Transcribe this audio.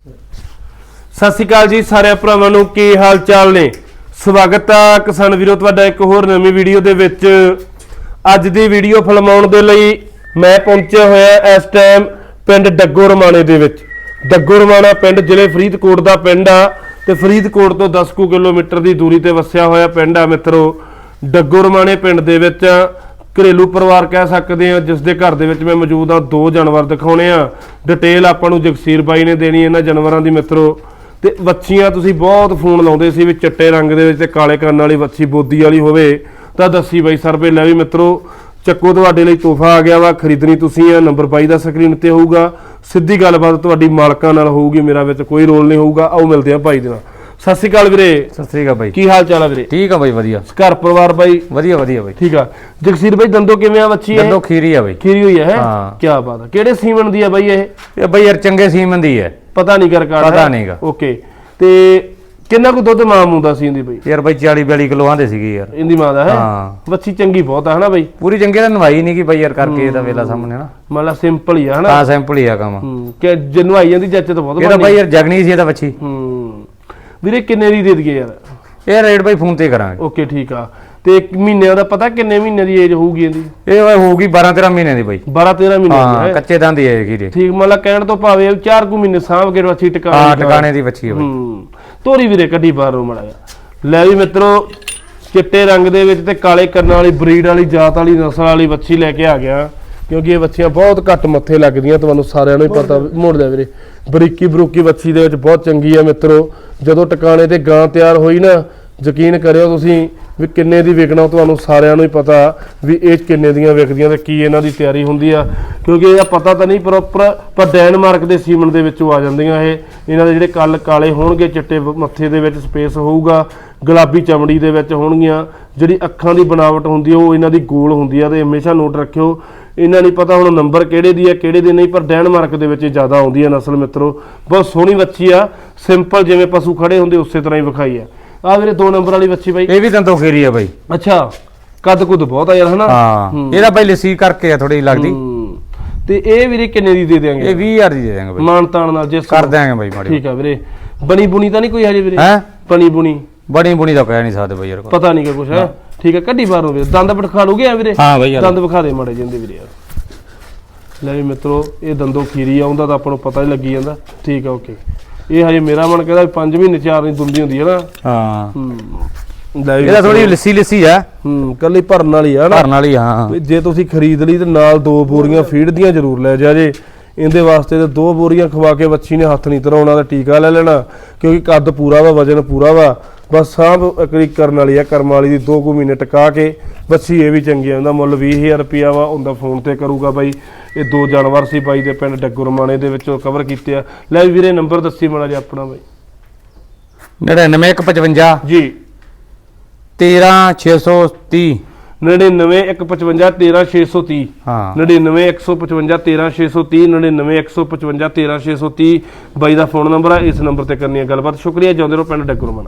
ਸਤਿ ਸ਼੍ਰੀ ਅਕਾਲ ਜੀ ਸਾਰੇ ਭਰਾਵਾਂ ਨੂੰ, ਕੀ ਹਾਲ ਚਾਲ ਨੇ? ਸਵਾਗਤ ਆ ਕਿਸਾਨ ਵੀਰੋ, ਤੁਹਾਡਾ ਇੱਕ ਹੋਰ ਨਵੀਂ ਵੀਡੀਓ ਦੇ ਵਿੱਚ। ਅੱਜ ਦੀ ਵੀਡੀਓ ਫਿਲਮਾਉਣ ਦੇ ਲਈ ਮੈਂ ਪਹੁੰਚਿਆ ਹੋਇਆ ਇਸ ਟਾਈਮ ਪਿੰਡ ਡੱਗੋ ਰਮਾਣੇ ਦੇ ਵਿੱਚ। ਡੱਗੋ ਰਮਾਣਾ ਪਿੰਡ, ਜ਼ਿਲ੍ਹੇ ਫਰੀਦਕੋਟ ਦਾ ਪਿੰਡ ਆ ਤੇ ਫਰੀਦਕੋਟ ਤੋਂ 10 ਕੁ ਕਿਲੋਮੀਟਰ ਦੀ ਦੂਰੀ ਤੇ ਵਸਿਆ ਹੋਇਆ ਪਿੰਡ ਆ ਮਿੱਤਰੋ। ਡੱਗੋ ਰਮਾਣੇ ਪਿੰਡ ਦੇ ਵਿੱਚ ਘਰੇਲੂ ਪਰਿਵਾਰ ਕਹਿ ਸਕਦੇ ਆ, ਜਿਸ ਦੇ ਘਰ ਦੇ ਵਿੱਚ ਮੈਂ ਮੌਜੂਦ ਆ ਦੋ ਜਾਨਵਰ ਦਿਖਾਉਣੇ ਆ। ਡਿਟੇਲ ਆਪਾਂ ਨੂੰ ਜਗਸੀਰ ਬਾਈ ਨੇ ਦੇਣੀ ਇਹਨਾਂ ਜਾਨਵਰਾਂ ਦੀ ਮਿੱਤਰੋ। ਤੇ ਵੱਛੀਆਂ ਤੁਸੀਂ ਬਹੁਤ ਫੋਨ ਲਾਉਂਦੇ ਸੀ ਵੀ ਚਿੱਟੇ ਰੰਗ ਦੇ ਵਿੱਚ ਤੇ ਕਾਲੇ ਕੰਨ ਵਾਲੀ ਵੱਛੀ ਬੋਦੀ ਵਾਲੀ ਹੋਵੇ। ਤਾਂ ਦੱਸੀ ਬਾਈ ਸਰਵੇ ਲੈ ਵੀ ਮਿੱਤਰੋ, ਚੱਕੋ ਤੁਹਾਡੇ ਲਈ ਤੋਹਫਾ ਆ ਗਿਆ ਵਾ, ਖਰੀਦਣੀ ਤੁਸੀਂ ਆ, ਨੰਬਰ ਬਾਈ ਦਾ ਸਕਰੀਨ ਤੇ ਹੋਊਗਾ। ਸਿੱਧੀ ਗੱਲਬਾਤ ਤੁਹਾਡੀ ਮਾਲਕਾਂ ਨਾਲ ਹੋਊਗੀ, ਮੇਰਾ ਵਿੱਚ ਕੋਈ ਰੋਲ ਨਹੀਂ ਹੋਊਗਾ। ਆਓ ਮਿਲਦੇ ਆ ਭਾਈ ਦੇ ਨਾਲ। ਸਤਿ ਸ਼੍ਰੀ ਅਕਾਲ ਵੀਰੇ। ਸਤਿ ਸ੍ਰੀ ਅਕਾਲ ਬਾਈ। ਕੀ ਹਾਲ ਚਾਲ ਆ ਵੀਰੇ? ਠੀਕ ਆ ਬਾਈ ਵਧੀਆ। ਘਰ ਪਰਿਵਾਰ ਬਾਈ? ਵਧੀਆ ਵਧੀਆ ਬਾਈ। ਠੀਕ ਆ। ਜਗਸੀਰ ਬਾਈ ਦੰਦੋ ਕਿਵੇਂ ਆ ਵੱਛੀ ਇਹ? ਦੰਦੋ ਖੀਰੀ ਆ ਬਾਈ। ਖੀਰੀ ਹੋਈ ਹੈ? ਹਾਂ। ਕੀ ਬਾਤ ਆ। ਕਿਹੜੇ ਸੀਮਨ ਦੀ ਆ ਬਾਈ ਇਹ? ਇਹ ਬਾਈ ਯਾਰ ਚੰਗੇ ਸੀਮਨ ਦੀ ਹੈ। ਪਤਾ ਨਹੀਂ ਕਰ ਕਾੜਾ ਪਤਾ ਨੀਗਾ। ਓਕੇ। ਤੇ ਕਿੰਨਾ ਕੁ ਦੁੱਧ ਮਾਂ ਮੁੰਦਾ ਸੀ ਇਹਦੀ ਬਾਈ? ਯਾਰ ਬਾਈ 40 42 ਕਿਲੋ ਆਂਦੇ ਸੀਗੇ ਯਾਰ। ਇਹਦੀ ਮਾਂ ਦਾ ਹੈ? ਹਾਂ। ਵੱਛੀ ਚੰਗੀ ਬਹੁਤ ਆ ਹਨਾ ਬਾਈ? ਪੂਰੀ ਚੰਗੇ ਤਾਂ ਨਵਾਈ ਨਹੀਂ ਕੀ ਬਾਈ ਯਾਰ ਕਰਕੇ ਇਹਦਾ ਵੇਲਾ ਸਾਹਮਣੇ ਨਾ। ਮਤਲਬ ਸਿੰਪਲ ਹੀ ਆ ਹਨਾ? ਤਾਂ ਸੈਂਪਲ ਹੀ ਆ ਕੰਮ। ਹੂੰ ਕਿ ਜਨੂੰ ਆਈ ਜਾਂਦੀ ਜੱਜ ਤਾਂ ਬਹੁਤ ਬਾਈ ਯਾਰ ਜਗਣੀ ਸੀ ਇਹਦਾ ਬੱਚੀ। ਹੂੰ। ਵੀਰੇ ਕਿੰਨੇ ਦੀ ਦੇ ਦਈਏ ਯਾਰ? ਇਹ ਰੇਟ ਬਾਈ ਫੋਨ ਤੇ ਕਰਾਂਗੇ। ਓਕੇ ਠੀਕ ਆ। ਤੇ ਇੱਕ ਮਹੀਨੇ ਦਾ ਪਤਾ ਕਿੰਨੇ ਮਹੀਨੇ ਦੀ ਏਜ ਹੋਊਗੀ ਇਹਦੀ? ਇਹ ਬਾਈ ਹੋਊਗੀ 12 13 ਮਹੀਨੇ ਦੀ ਬਾਈ। 12 13 ਮਹੀਨੇ ਦੀ ਹਾਂ ਹੈ? ਕੱਚੇ ਦੰਦ ਹੀ ਹੈ ਖੀਰੇ ਠੀਕ ਮਤਲਬ ਕਹਿਣ ਤੋਂ ਭਾਵੇਂ 4 ਕੁ ਮਹੀਨੇ ਸਾਂਭ ਕੇ ਟਿਕਾ ਹਾਂ ਟਿਕਾਣੇ ਦੀ ਬੱਚੀ ਹੈ ਬਾਈ। ਹੂੰ ਤੋਰੀ ਵੀਰੇ ਕੱਢੀ ਬਾਹਰੋਂ ਮੜਾ ਲੈ ਵੀ ਮਿੱਤਰੋ ਚਿੱਟੇ ਰੰਗ ਦੇ ਵਿੱਚ ਤੇ ਕਾਲੇ ਕੰਨਾਂ ਵਾਲੀ ਬਰੀਡ ਵਾਲੀ ਜਾਤ ਵਾਲੀ ਨਸਲ ਵਾਲੀ ਵੱਛੀ ਲੈ ਕੇ ਆ ਗਿਆ। ਕਿਉਂਕਿ ਇਹ ਵੱਛੀਆਂ ਬਹੁਤ ਘੱਟ ਮੱਥੇ ਲੱਗਦੀਆਂ ਤੁਹਾਨੂੰ ਸਾਰਿਆਂ ਨੂੰ ਹੀ ਪਤਾ ਮੋੜਦਾ ਵੀਰੇ। ਬਰੀਕੀ ਬਰੂਕੀ ਵੱਛੀ ਦੇ ਵਿੱਚ ਬਹੁਤ ਚੰਗੀ ਆ ਮਿੱਤਰੋ। ਜਦੋਂ ਟਿਕਾਣੇ ਤੇ ਗਾਂ ਤਿਆਰ ਹੋਈ ਨਾ ਯਕੀਨ ਕਰਿਓ ਤੁਸੀਂ ਵੀ ਕਿੰਨੇ ਦੀ ਵਿਕਣਾ ਤੁਹਾਨੂੰ ਸਾਰਿਆਂ ਨੂੰ ਹੀ ਪਤਾ ਵੀ ਇਹ ਕਿੰਨੇ ਦੀਆਂ ਵਿਕਦੀਆਂ ਤੇ ਕੀ ਇਹਨਾਂ ਦੀ ਤਿਆਰੀ ਹੁੰਦੀ ਆ। ਕਿਉਂਕਿ ਇਹ ਪਤਾ ਤਾਂ ਨਹੀਂ ਪ੍ਰੋਪਰ ਪਰ ਡੈਨਮਾਰਕ ਦੇ ਸੀਮਨ ਦੇ ਵਿੱਚੋਂ ਆ ਜਾਂਦੀਆਂ ਇਹ। ਇਹਨਾਂ ਦੇ ਜਿਹੜੇ ਕੱਲ ਕਾਲੇ ਹੋਣਗੇ ਚਿੱਟੇ ਮੱਥੇ ਦੇ ਵਿੱਚ ਸਪੇਸ ਹੋਊਗਾ ਗੁਲਾਬੀ ਚਮੜੀ ਦੇ ਵਿੱਚ ਹੋਣਗੀਆਂ। ਜਿਹੜੀ ਅੱਖਾਂ ਦੀ ਬਣਾਵਟ ਹੁੰਦੀ ਉਹ ਇਹਨਾਂ ਦੀ ਗੋਲ ਹੁੰਦੀ ਆ ਤੇ ਹਮੇਸ਼ਾ ਨੋਟ ਰੱਖਿਓ ਇਹਨਾਂ ਨਹੀਂ ਪਤਾ ਹੁਣ ਨੰਬਰ ਕਿਹੜੇ ਦੀ ਆ ਕਿਹੜੇ ਦੀ ਨਹੀਂ ਪਰ ਡੈਨਮਾਰਕ ਦੇ ਵਿੱਚ ਇਹ ਜ਼ਿਆਦਾ ਆਉਂਦੀ ਆ ਨਸਲ ਮਿੱਤਰੋ। ਬਹੁਤ ਸੋਹਣੀ ਵੱਛੀ ਆ ਸਿੰਪਲ ਜਿਵੇਂ ਪਸ਼ੂ ਖੜੇ ਹੁੰਦੇ ਉਸੇ ਤਰ੍ਹਾਂ ਹੀ ਵਿਖਾਈ ਆ ਆ ਵੀਰੇ ਦੋ ਨੰਬਰ ਵਾਲੀ ਵੱਛੀ ਬਾਈ। ਇਹ ਵੀ ਦੰਦੋ ਖੀਰੀ ਆ ਬਾਈ। ਅੱਛਾ ਕੱਦ ਕੁੱਦ ਬਹੁਤ ਆ ਯਾਰ ਹਨਾ? ਹਾਂ ਹੂੰ। ਇਹਦਾ ਬਾਈ ਲੱਸੀ ਕਰਕੇ ਆ ਥੋੜੀ ਲੱਗਦੀ। ਹੂੰ। ਤੇ ਇਹ ਵੀਰੇ ਕਿੰਨੇ ਦੀ ਦੇ ਇਹ ਦੇਾਂਗੇ 20000 ਦੀ ਦੇ ਦਾਂਗੇ ਬਾਈ। ਮਾਨ ਤਾਨ ਨਾਲ ਜਿਸ ਕਰ ਦਿਆਂਗੇ ਬਾਈ ਮਾੜੀ ਠੀਕ ਆ ਵੀਰੇ। ਬਣੀ ਬੁਣੀ ਤਾਂ ਨਹੀਂ ਕੋਈ ਹਜੇ ਵੀਰੇ? ਹੈ? ਬਣੀ ਬੁਣੀ। ਬੜੀ ਬੁਣੀ ਤਾਂ ਕਹਿ ਨਹੀਂ ਸਕਦੇ ਬਾਈ ਯਾਰ ਪਤਾ ਨਹੀਂ ਕਿ ਕੁਛ ਹੈ? ਠੀਕ ਆ ਕੱਢੀ ਬਾਹਰੋਂ ਵੀਰੇ। ਦੰਦ ਬਿਠਾ ਲੂਗੇ ਆ ਵੀਰੇ? ਹਾਂ ਬਾਈ ਦੰਦ ਵਿਖਾ ਦੇ ਮਾੜੇ ਜਿੰਦੇ ਵੀਰੇ। ਯਾਰ ਲੈ ਵੀ ਮਿੱਤਰੋ ਇਹ ਦੰਦੋ ਖੀਰੀ ਆਉਂਦਾ ਤਾਂ ਆਪਾਂ ਨੂੰ ਪਤਾ ਹੀ ਲੱਗੀ ਜਾਂਦਾ। ਠੀਕ ਆ ਓਕੇ। ਇਹ ਹਜੇ ਮੇਰਾ ਮਨ ਕਹਿੰਦਾ 5 ਮਹੀਨੇ ਚਾਰ ਨਹੀਂ ਦੁੰਦੀ ਹੁੰਦੀ ਹੈ ਨਾ। ਹਾਂ। ਹੂੰ। ਲੈ ਇਹਦਾ ਥੋੜੀ ਲੱਸੀ ਲੱਸੀ ਆ। ਹੂੰ ਕੱਲੀ ਭਰਨ ਵਾਲੀ ਆ ਨਾ। ਭਰਨ ਵਾਲੀ ਹਾਂ। ਜੇ ਤੁਸੀਂ ਖਰੀਦ ਲਈ ਤੇ ਨਾਲ ਦੋ ਬੋਰੀਆਂ ਫੀਡ ਦੀਆਂ ਜ਼ਰੂਰ ਲੈ ਜਾ ਜੇ। ਇਹਦੇ ਵਾਸਤੇ ਤੇ ਦੋ ਬੋਰੀਆਂ ਖਵਾ ਕੇ ਬੱਚੀ ਨੇ ਹੱਥ ਨਹੀਂ ਧਰਾਉਣਾ ਤੇ ਟੀਕਾ ਲੈ ਲੈਣਾ ਕਿਉਂਕਿ ਕੱਦ ਪੂਰਾ ਵਾ ਵਜਨ ਪੂਰਾ ਵਾ। ਬਸ ਸਾਂਭ ਅਕਰੀ ਕਰਨ ਵਾਲੀ ਆ ਕਰਮ ਵਾਲੀ ਦੀ 2 ਕੁ ਮਹੀਨੇ ਟਿਕਾ ਕੇ ਬੱਚੀ ਇਹ ਵੀ ਚੰਗੀ ਆ। ਉਹਦਾ ਮੁੱਲ 20000 ਰੁਪਿਆ ਵਾ ਉਹਦਾ ਫੋਨ ਤੇ ਕਰੂਗਾ ਬਾਈ। ਇਹ ਦੋ ਜਾਨਵਰ ਸੀ ਬਾਈ ਦੇ ਪਿੰਡ ਡੱਗੁਰਮਾਣੇ ਦੇ ਵਿੱਚੋਂ ਕਵਰ ਕੀਤੇ ਆ। ਲੈ ਵੀਰੇ ਨੰਬਰ ਦੱਸੀ ਮਾੜਾ ਜਿਹਾ ਆਪਣਾ ਬਾਈ। 99155 ਜੀ। 13630 99155 ਹਾਂ। 99155 99155 ਬਾਈ ਦਾ ਫੋਨ ਨੰਬਰ ਆ ਇਸ ਨੰਬਰ ਤੇ ਕਰਨੀ ਹੈ ਗੱਲਬਾਤ। ਸ਼ੁਕਰੀਆ ਜਿਉਂਦੇ ਰਹੋ ਪਿੰਡ ਡੱਗਰਮਨ